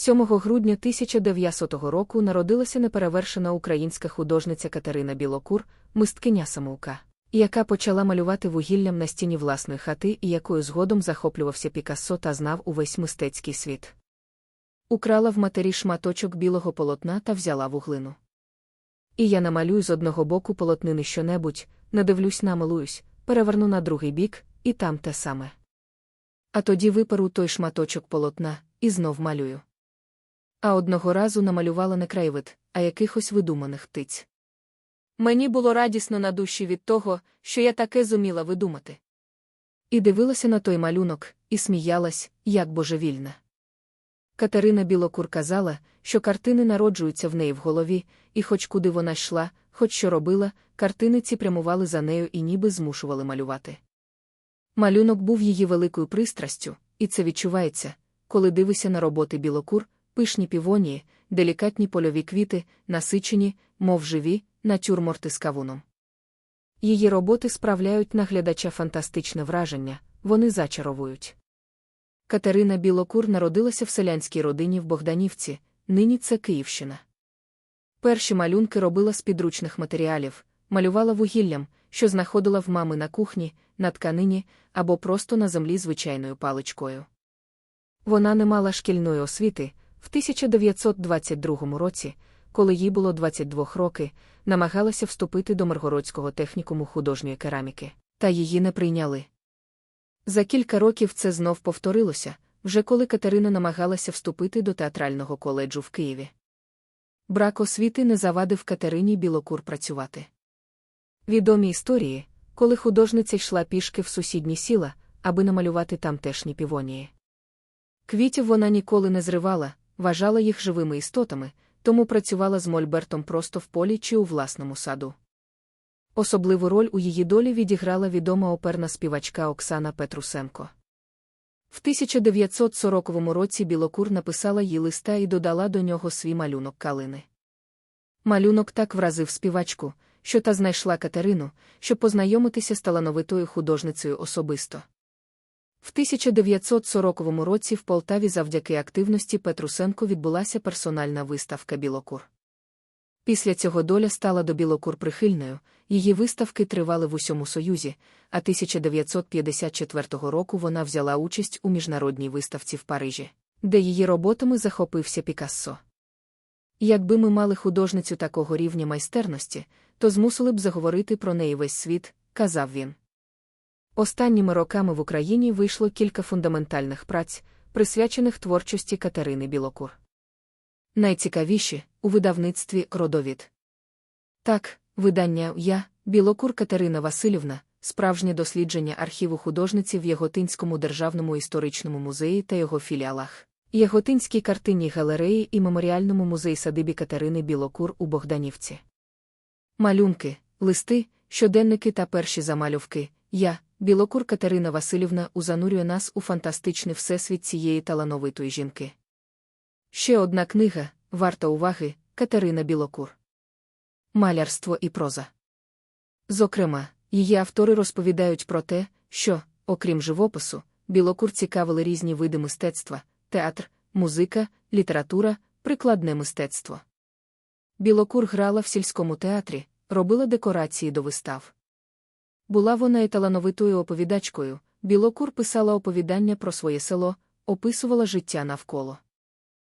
7 грудня 1900 року народилася неперевершена українська художниця Катерина Білокур, мисткиня самоука, яка почала малювати вугіллям на стіні власної хати і якою згодом захоплювався Пікассо та знав увесь мистецький світ. Украла в матері шматочок білого полотна та взяла вуглину. І я намалюю з одного боку полотнини щонебудь, надивлюсь, намилуюсь, переверну на другий бік, і там те саме. А тоді виперу той шматочок полотна і знов малюю. А одного разу намалювала не краєвид, а якихось видуманих птиць. Мені було радісно на душі від того, що я таке зуміла видумати. І дивилася на той малюнок, і сміялась, як божевільна. Катерина Білокур казала, що картини народжуються в неї в голові, і хоч куди вона йшла, хоч що робила, картини ці прямували за нею і ніби змушували малювати. Малюнок був її великою пристрастю, і це відчувається, коли дивишся на роботи білокур, пишні півонії, делікатні польові квіти, насичені, мов живі, натюрморти з кавуном. Її роботи справляють на глядача фантастичне враження, вони зачаровують. Катерина Білокур народилася в селянській родині в Богданівці, нині це Київщина. Перші малюнки робила з підручних матеріалів, малювала вугіллям, що знаходила в мами на кухні, на тканині або просто на землі звичайною паличкою. Вона не мала шкільної освіти в 1922 році, коли їй було 22 роки, намагалася вступити до Миргородського технікуму художньої кераміки, та її не прийняли. За кілька років це знов повторилося, вже коли Катерина намагалася вступити до театрального коледжу в Києві. Брак освіти не завадив Катерині Білокур працювати. Відомі історії, коли художниця йшла пішки в сусідні сіла, аби намалювати тамтешні півонії. Квітів вона ніколи не зривала, вважала їх живими істотами, тому працювала з Мольбертом просто в полі чи у власному саду. Особливу роль у її долі відіграла відома оперна співачка Оксана Петрусенко. В 1940 році Білокур написала їй листа і додала до нього свій малюнок калини. Малюнок так вразив співачку, що та знайшла Катерину, щоб познайомитися з талановитою художницею особисто. В 1940 році в Полтаві завдяки активності Петрусенко відбулася персональна виставка Білокур. Після цього доля стала до Білокур прихильною, її виставки тривали в усьому Союзі, а 1954 року вона взяла участь у міжнародній виставці в Парижі, де її роботами захопився Пікассо. Якби ми мали художницю такого рівня майстерності, то змусили б заговорити про неї весь світ, казав він. Останніми роками в Україні вийшло кілька фундаментальних праць, присвячених творчості Катерини Білокур. Найцікавіші у видавництві родовід. Так, видання Я, Білокур Катерина Васильівна, справжнє дослідження архіву художниці в Яготинському державному історичному музеї та його філіалах, Яготинській картинній галереї і меморіальному музеї садибі Катерини Білокур у Богданівці. Малюнки, листи, щоденники та перші замальовки. Я, Білокур Катерина Васильівна, узанурює нас у фантастичний всесвіт цієї талановитої жінки. Ще одна книга, варта уваги, Катерина Білокур. Малярство і проза. Зокрема, її автори розповідають про те, що, окрім живопису, Білокур цікавили різні види мистецтва театр, музика, література, прикладне мистецтво. Білокур грала в сільському театрі, робила декорації до вистав. Була вона і талановитою оповідачкою, Білокур писала оповідання про своє село, описувала життя навколо.